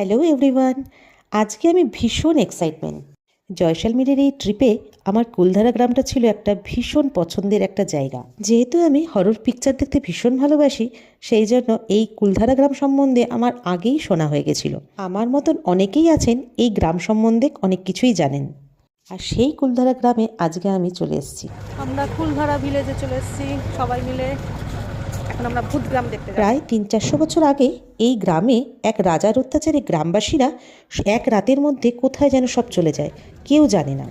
Hello everyone, আজকে আমি ভীষণ এক্সাইটমেন্ট জয়সালমীরের এই ট্রিপে আমার কুলধারা গ্রামটা ছিল একটা ভীষণ পছন্দের একটা জায়গা। যেহেতু আমি হরর পিকচার দেখতে ভীষণ ভালোবাসি, সেই জন্য এই কুলধারা গ্রাম সম্বন্ধে আমার আগেই শোনা হয়ে গেছিল। আমার মতন অনেকেই আছেন, এই গ্রাম সম্বন্ধে অনেক কিছুই জানেন। আর সেই কুলধারা গ্রামে আজকে আমি চলে এসেছি। আমরা কুলধারা ভিলেজে চলে এসেছি, সবাই মিলে। এখন আমরা ভূত গ্রাম দেখতে প্রায় তিন চারশো বছর আগে এই গ্রামে এক রাজার অত্যাচারে গ্রামবাসীরা এক রাতের মধ্যে কোথায় যেন সব চলে যায়, কেউ জানে না।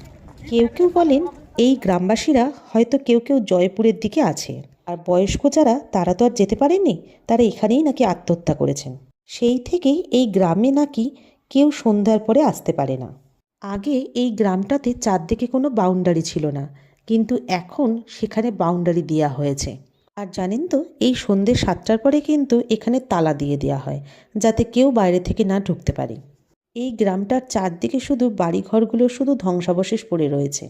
কেউ কেউ বলেন এই গ্রামবাসীরা হয়তো কেউ কেউ জয়পুরের দিকে আছে। আর বয়স্ক যারা, তারা তো আর যেতে পারেনি তারা এখানেই নাকি আত্মহত্যা করেছেন। সেই থেকেই এই গ্রামে নাকি কেউ সন্ধ্যার পরে আসতে পারে না। আগে এই গ্রামটাতে চারদিকে কোনো বাউন্ডারি ছিল না, কিন্তু এখন সেখানে বাউন্ডারি দেওয়া হয়েছে। আর জানেন তো, এই সন্ধ্যে সাতটার পরে কিন্তু এখানে তালা দিয়ে দেওয়া হয়, যাতে কেউ বাইরে থেকে না ঢুকতে পারে। এই গ্রামটার চারদিকে শুধু বাড়িঘরগুলো শুধু ধ্বংসাবশেষ পড়ে রয়েছে।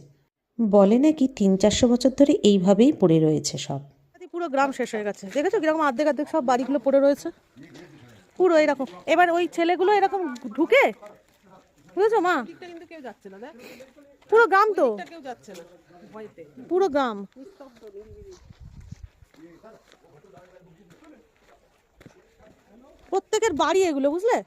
বলে নাকি তিন চারশো বছর ধরে এইভাবেই পড়ে রয়েছে সব। পুরো গ্রাম শেষ হয়ে গেছে। দেখেছ কীরকম অর্ধেক অর্ধেক সব বাড়িগুলো পড়ে রয়েছে? পুরো এরকম। এবার ওই ছেলেগুলো এরকম ঢুকে, বুঝেছ মা? পুরো গ্রাম তো। পুরো গ্রাম। প্রত্যেকের বাড়ি এগুলো বুঝলে?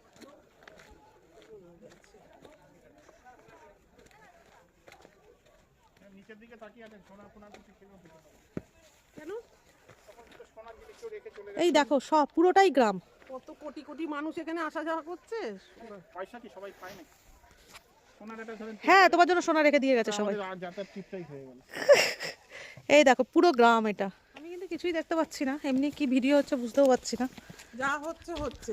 এই দেখো সব পুরোটাই গ্রাম। কত কোটি কোটি মানুষ এখানে আসা যাওয়া করছে? পয়সা কি সবাই পায় না হ্যাঁ তোমার জন্য সোনা রেখে দিয়ে গেছে সবাই। হয়ে এই দেখো পুরো গ্রাম এটা। কিছুই দেখতে পাচ্ছি না এমনি কি ভিডিও হচ্ছে বুঝতেও পারছি না যা হচ্ছে হচ্ছে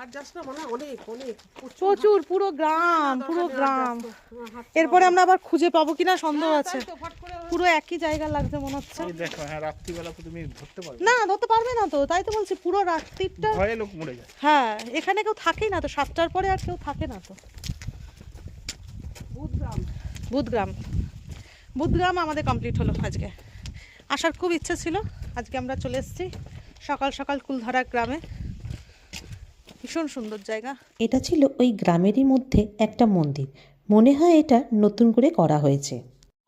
আর যাস না মানে অনেক অনেক প্রচুর প্রচুর পুরো গ্রাম পুরো গ্রাম এরপরে আমরা আবার খুঁজে পাবো কিনা সন্দেহ আছে পুরো একই জায়গা লাগছে মনে হচ্ছে দেখো হ্যাঁ রাত্রিবেলা তো তুমি ধরতে পারবে না ধরতে পারবে না তো তাই তো বলছি পুরো রাত্রিটা ভয়ে লোক মরে যায় হ্যাঁ এখানে কেউ থাকেই না তো সাতটার পরে আর কেউ থাকে না তো বুধগ্রাম বুধগ্রাম বুধগ্রাম আমাদের কমপ্লিট হলো আজকে। আসার খুব ইচ্ছে ছিল, আজকে আমরা চলে এসেছি সকাল সকাল কুলধারা গ্রামে। ভীষণ সুন্দর জায়গা। এটা ছিল ওই গ্রামেরই মধ্যে একটা মন্দির। মনে হয় এটা নতুন করে করা হয়েছে।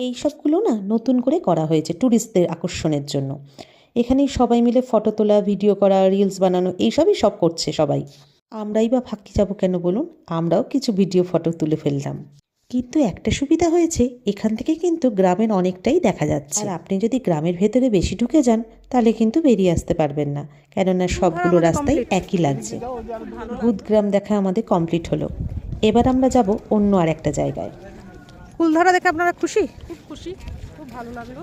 এই সবগুলো না নতুন করে করা হয়েছে ট্যুরিস্টদের আকর্ষণের জন্য। এখানে সবাই মিলে ফটো তোলা ভিডিও করা রিলস বানানো, এইসবই সব করছে সবাই। আমরাই বা ফাঁকি যাব কেন বলুন? আমরাও কিছু ভিডিও ফটো তুলে ফেললাম। কিন্তু একটা সুবিধা হয়েছে এখান থেকে কিন্তু গ্রামের অনেকটাই দেখা যাচ্ছে। আর আপনি যদি গ্রামের ভেতরে বেশি ঢুকে যান তাহলে কিন্তু বেরিয়ে আসতে পারবেন না। কেননা সবগুলো রাস্তাই একই লাগছে। ভূতগ্রাম দেখা আমাদের কমপ্লিট হলো। এবার আমরা যাব অন্য আর একটা জায়গায়। কুলধারা দেখে আপনারা খুশি? খুব খুশি খুব ভালো লাগল।